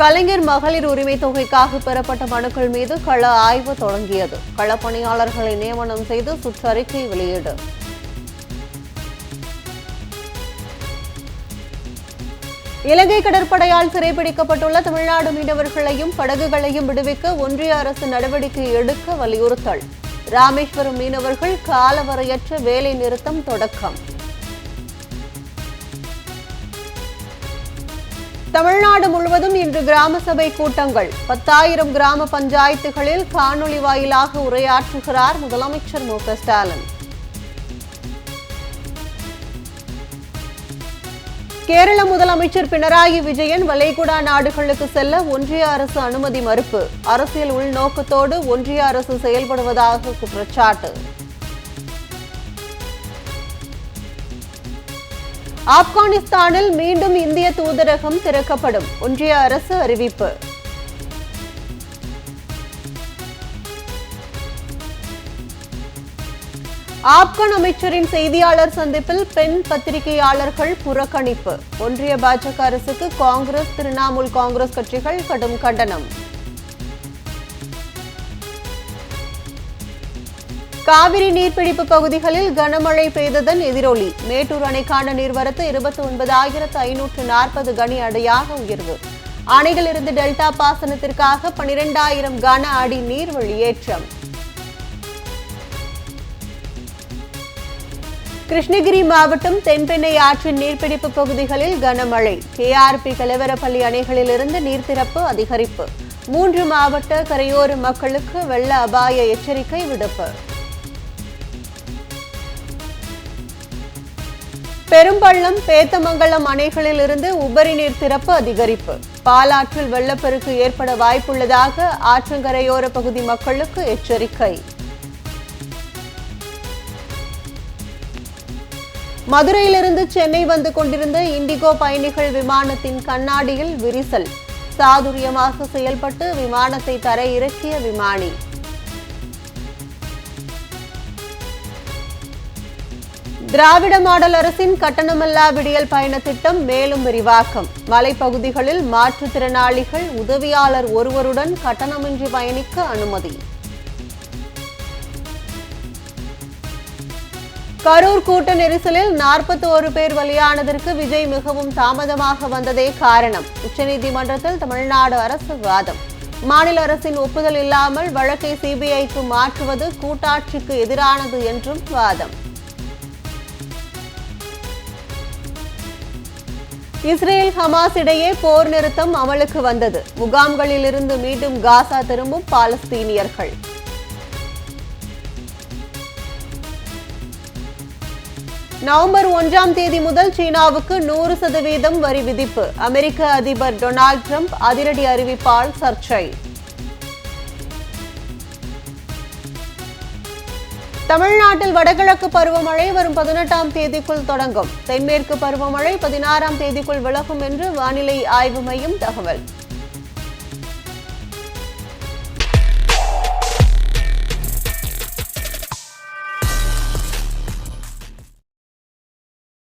கலைஞர் மகளிர் உரிமை தொகைக்காக பெறப்பட்ட மனுக்கள் மீது கள ஆய்வு தொடங்கியது. களப்பணியாளர்களை நியமனம் செய்து சுற்றறிக்கை வெளியீடு. இலங்கை கடற்படையால் சிறைபிடிக்கப்பட்டுள்ள தமிழ்நாடு மீனவர்களையும் படகுகளையும் விடுவிக்க ஒன்றிய அரசு நடவடிக்கை எடுக்க வலியுறுத்தல். ராமேஸ்வரம் மீனவர்கள் காலவரையற்ற வேலை நிறுத்தம் தொடக்கம். தமிழ்நாடு முழுவதும் இன்று கிராம சபை கூட்டங்கள். பத்தாயிரம் கிராம பஞ்சாயத்துகளில் காணொலி வாயிலாக உரையாற்றுகிறார் முதலமைச்சர் மு ஸ்டாலின். கேரள முதலமைச்சர் பினராயி விஜயன் வளைகுடா நாடுகளுக்கு செல்ல ஒன்றிய அரசு அனுமதி மறுப்பு. அரசியல் உள்நோக்கத்தோடு ஒன்றிய அரசு செயல்படுவதாக குற்றச்சாட்டு. ஆப்கானிஸ்தானில் மீண்டும் இந்திய தூதரகம் திறக்கப்படும். ஒன்றிய அரசு அறிவிப்பு. ஆப்கான் அமைச்சரின் செய்தியாளர் சந்திப்பில் பெண் பத்திரிகையாளர்கள் புறக்கணிப்பு. ஒன்றிய பாஜக அரசுக்கு காங்கிரஸ் திரிணாமுல் காங்கிரஸ் கட்சிகள் கடும் கண்டனம். காவிரி நீர்பிடிப்பு பகுதிகளில் கனமழை பெய்ததன் எதிரொலி. மேட்டூர் அணைக்கான நீர்வரத்து இருபத்தி ஒன்பதாயிரத்து ஐநூற்று நாற்பது கனி அடையாக உயர்வு. அணைகளிலிருந்து டெல்டா பாசனத்திற்காக பனிரெண்டாயிரம் கன அடி நீர் வெளியேற்றம். கிருஷ்ணகிரி மாவட்டம் தென்பெண்ணை ஆற்றின் நீர்பிடிப்பு பகுதிகளில் கனமழை. கேஆர்பி கலவரப்பள்ளி அணைகளிலிருந்து நீர் திறப்பு அதிகரிப்பு. மூன்று மாவட்ட கரையோர மக்களுக்கு வெள்ள அபாய எச்சரிக்கை விடுப்பு. பெரும்பள்ளம் பேத்தமங்கலம் அணைகளில் இருந்து உபரி நீர் திறப்பு அதிகரிப்பு. பாலாற்றில் வெள்ளப்பெருக்கு ஏற்பட வாய்ப்புள்ளதாக ஆற்றங்கரையோர பகுதி மக்களுக்கு எச்சரிக்கை. மதுரையிலிருந்து சென்னை வந்து கொண்டிருந்த இண்டிகோ பயணிகள் விமானத்தின் கண்ணாடியில் விரிசல். சாதுரியமாக செயல்பட்டு விமானத்தை தர இறக்கிய விமானி. திராவிட மாடல் அரசின் கட்டணமில்லா விடியல் பயண திட்டம் மேலும் விரிவாக்கம். மலைப்பகுதிகளில் மாற்றுத்திறனாளிகள் உதவியாளர் ஒருவருடன் கட்டணமின்றி பயணிக்க அனுமதி. கரூர் கூட்ட நெரிசலில் நாற்பத்தி ஒரு பேர் பலியானதற்கு விஜய் மிகவும் தாமதமாக வந்ததே காரணம். உச்சநீதிமன்றத்தில் தமிழ்நாடு அரசு வாதம். மாநில அரசின் ஒப்புதல் இல்லாமல் வழக்கை சிபிஐக்கு மாற்றுவது கூட்டாட்சிக்கு எதிரானது என்றும் வாதம். இஸ்ரேல் ஹமாஸ் இடையே போர் நிறுத்தம் அமலுக்கு வந்தது. முகாம்களிலிருந்து மீண்டும் காசா திரும்பும் பாலஸ்தீனியர்கள். நவம்பர் ஒன்றாம் தேதி முதல் சீனாவுக்கு நூறு சதவீதம் வரி விதிப்பு. அமெரிக்க அதிபர் டொனால்ட் ட்ரம்ப் அதிரடி அறிவிப்பால் சர்ச்சை. தமிழ்நாட்டில் வடகிழக்கு பருவமழை வரும் பதினெட்டாம் தேதிக்குள் தொடங்கும். தென்மேற்கு பருவமழை பதினாறாம் தேதிக்குள் விலகும் என்று வானிலை ஆய்வு மையம் தகவல்.